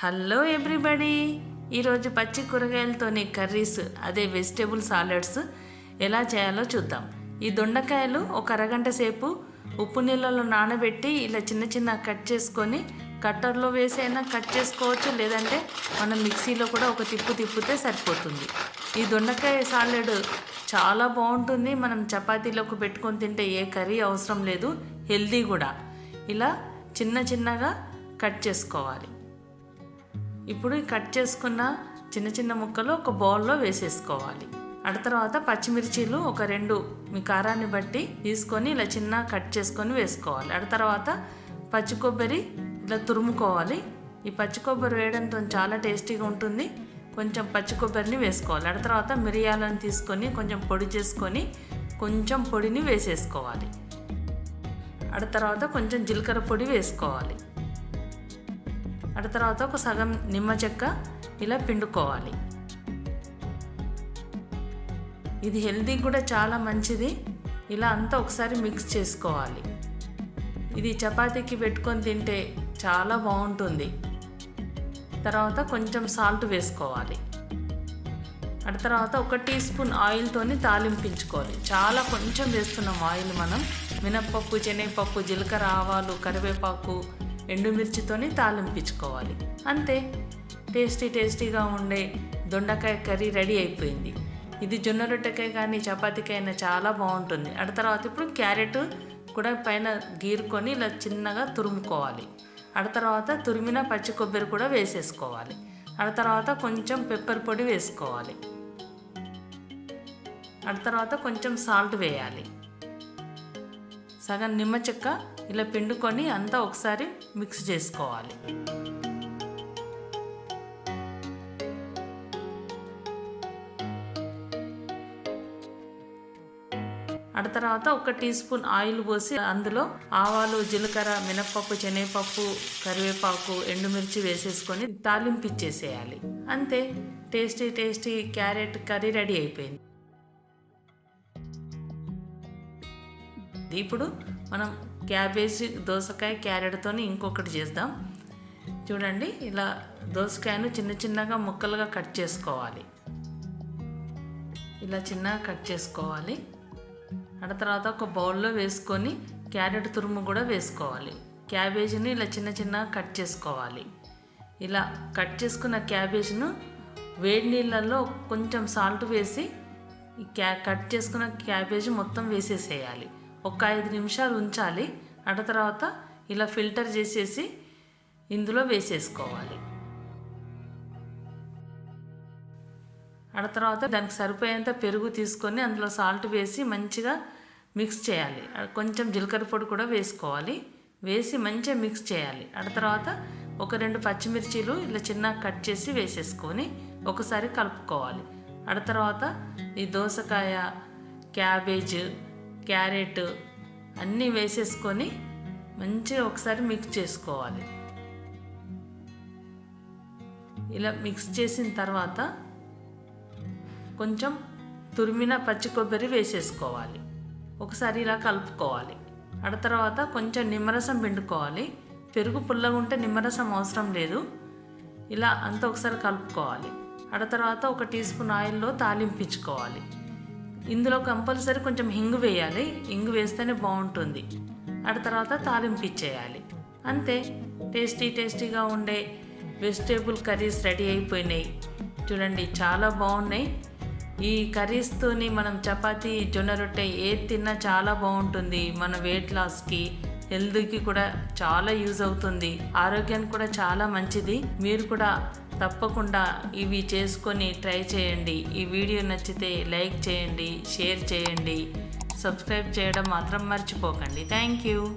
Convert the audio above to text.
Hello everybody. ఈరోజు పచ్చి కూరగాయలతోని కర్రీస్ అదే వెజిటేబుల్ సాలెడ్స్ ఎలా చేయాలో చూద్దాం. ఈ దొండకాయలు ఒక అరగంట సేపు ఉప్పు నీళ్ళలో నానబెట్టి ఇలా చిన్న చిన్న కట్ చేసుకొని కట్టర్లో వేసైనా కట్ చేసుకోవచ్చు లేదంటే మనం మిక్సీలో కూడా ఒక తిప్పు తిప్పితే సరిపోతుంది. ఈ దొండకాయ సాలెడ్ చాలా బాగుంటుంది. మనం చపాతీలోకి పెట్టుకొని తింటే ఏ కర్రీ అవసరం లేదు హెల్దీ కూడా. ఇలా చిన్న చిన్నగా కట్ చేసుకోవాలి. ఇప్పుడు కట్ చేసుకున్న చిన్న చిన్న ముక్కలు ఒక బౌల్లో వేసేసుకోవాలి. అటు తర్వాత పచ్చిమిర్చీలు ఒక రెండు మీ కారాన్ని బట్టి తీసుకొని ఇలా చిన్న కట్ చేసుకొని వేసుకోవాలి. అటు తర్వాత పచ్చి కొబ్బరి ఇలా తురుముకోవాలి. ఈ పచ్చి కొబ్బరి వేయడంతో చాలా టేస్టీగా ఉంటుంది. కొంచెం పచ్చి కొబ్బరిని వేసుకోవాలి. అటు తర్వాత మిరియాలను తీసుకొని కొంచెం పొడి చేసుకొని కొంచెం పొడిని వేసేసుకోవాలి. అటు తర్వాత కొంచెం జీలకర్ర పొడి వేసుకోవాలి. అటు తర్వాత ఒక సగం నిమ్మ చెక్క ఇలా పిండుకోవాలి. ఇది హెల్దీ కూడా చాలా మంచిది. ఇలా అంతా ఒకసారి మిక్స్ చేసుకోవాలి. ఇది చపాతీకి పెట్టుకొని తింటే చాలా బాగుంటుంది. తర్వాత కొంచెం సాల్ట్ వేసుకోవాలి. అట తర్వాత ఒక టీ స్పూన్ ఆయిల్తోని తాలింపించుకోవాలి. చాలా కొంచెం వేస్తున్నాం ఆయిల్ మనం. మినప్పప్పు శనగపప్పు జీలకర్ర ఆవాలు కరివేపాకు ఎండుమిర్చితోని తాలింపించుకోవాలి. అంతే. టేస్టీ టేస్టీగా ఉండే దొండకాయ కర్రీ రెడీ అయిపోయింది. ఇది జొన్న రొట్టెకాయ కానీ చపాతీకైనా చాలా బాగుంటుంది. అటు తర్వాత ఇప్పుడు క్యారెట్ కూడా పైన గీరుకొని ఇలా చిన్నగా తురుముకోవాలి. అటు తర్వాత తురిమిన పచ్చి కొబ్బరి కూడా వేసేసుకోవాలి. అటు తర్వాత కొంచెం పెప్పర్ పొడి వేసుకోవాలి. అటు తర్వాత కొంచెం సాల్ట్ వేయాలి. సగం నిమ్మ చెక్క ఇలా పిండుకొని అంతా ఒకసారి మిక్స్ చేసుకోవాలి. ఆ తర్వాత ఒక టీ స్పూన్ ఆయిల్ పోసి అందులో ఆవాలు జీలకర్ర మినప్పప్పు శనగపప్పు కరివేపాకు ఎండుమిర్చి వేసేసుకొని తాలింపు ఇచ్చేసేయాలి. అంతే. Tasty tasty carrot curry ready అయిపోయింది. ఇప్పుడు మనం క్యాబేజీ దోసకాయ క్యారెట్తో ఇంకొకటి చేద్దాం. చూడండి ఇలా దోసకాయను చిన్న చిన్నగా ముక్కలుగా కట్ చేసుకోవాలి. ఇలా చిన్నగా కట్ చేసుకోవాలి. ఆ తర్వాత ఒక బౌల్లో వేసుకొని క్యారెట్ తురుము కూడా వేసుకోవాలి. క్యాబేజీని ఇలా చిన్న చిన్నగా కట్ చేసుకోవాలి. ఇలా కట్ చేసుకున్న క్యాబేజ్ను వేడి నీళ్ళల్లో కొంచెం సాల్ట్ వేసి క్యా కట్ చేసుకున్న క్యాబేజీ మొత్తం వేసేసేయాలి. ఒక ఐదు నిమిషాలు ఉంచాలి. అట తర్వాత ఇలా ఫిల్టర్ చేసేసి ఇందులో వేసేసుకోవాలి. అడ తర్వాత దానికి సరిపోయేంత పెరుగు తీసుకొని అందులో సాల్ట్ వేసి మంచిగా మిక్స్ చేయాలి. కొంచెం జీలకర్ర పొడి కూడా వేసుకోవాలి. వేసి మంచిగా మిక్స్ చేయాలి. అట తర్వాత ఒక రెండు పచ్చిమిర్చీలు ఇలా చిన్న కట్ చేసి వేసేసుకొని ఒకసారి కలుపుకోవాలి. అట తర్వాత ఈ దోసకాయ క్యాబేజ్ క్యారెట్ అన్నీ వేసేసుకొని మంచిగా ఒకసారి మిక్స్ చేసుకోవాలి. ఇలా మిక్స్ చేసిన తర్వాత కొంచెం తురిమిన పచ్చి కొబ్బరి వేసేసుకోవాలి. ఒకసారి ఇలా కలుపుకోవాలి. అడ తర్వాత కొంచెం నిమ్మరసం పిండుకోవాలి. పెరుగు పుల్లగా ఉంటే నిమ్మరసం అవసరం లేదు. ఇలా అంతా ఒకసారి కలుపుకోవాలి. అడ తర్వాత ఒక టీ స్పూన్ ఆయిల్లో తాలింపించుకోవాలి ఇందులో కంపల్సరీ కొంచెం హింగు వేయాలి. హింగు వేస్తేనే బాగుంటుంది. ఆ తర్వాత తాలింపు ఇచ్చేయాలి. అంతే. టేస్టీ టేస్టీగా ఉండే వెజిటేబుల్ కర్రీస్ రెడీ అయిపోయినాయి. చూడండి చాలా బాగున్నాయి. ఈ కర్రీస్తోని మనం చపాతీ జొన్న రొట్టె ఏది తిన్నా చాలా బాగుంటుంది. మన వెయిట్ లాస్కి హెల్త్కి కూడా చాలా యూజ్ అవుతుంది. ఆరోగ్యానికి కూడా చాలా మంచిది. మీరు కూడా తప్పకుండా ఇవి చేసుకొని ట్రై చేయండి. ఈ వీడియో నచ్చితే లైక్ చేయండి షేర్ చేయండి. సబ్స్క్రైబ్ చేయడం మాత్రం మర్చిపోకండి. Thank you.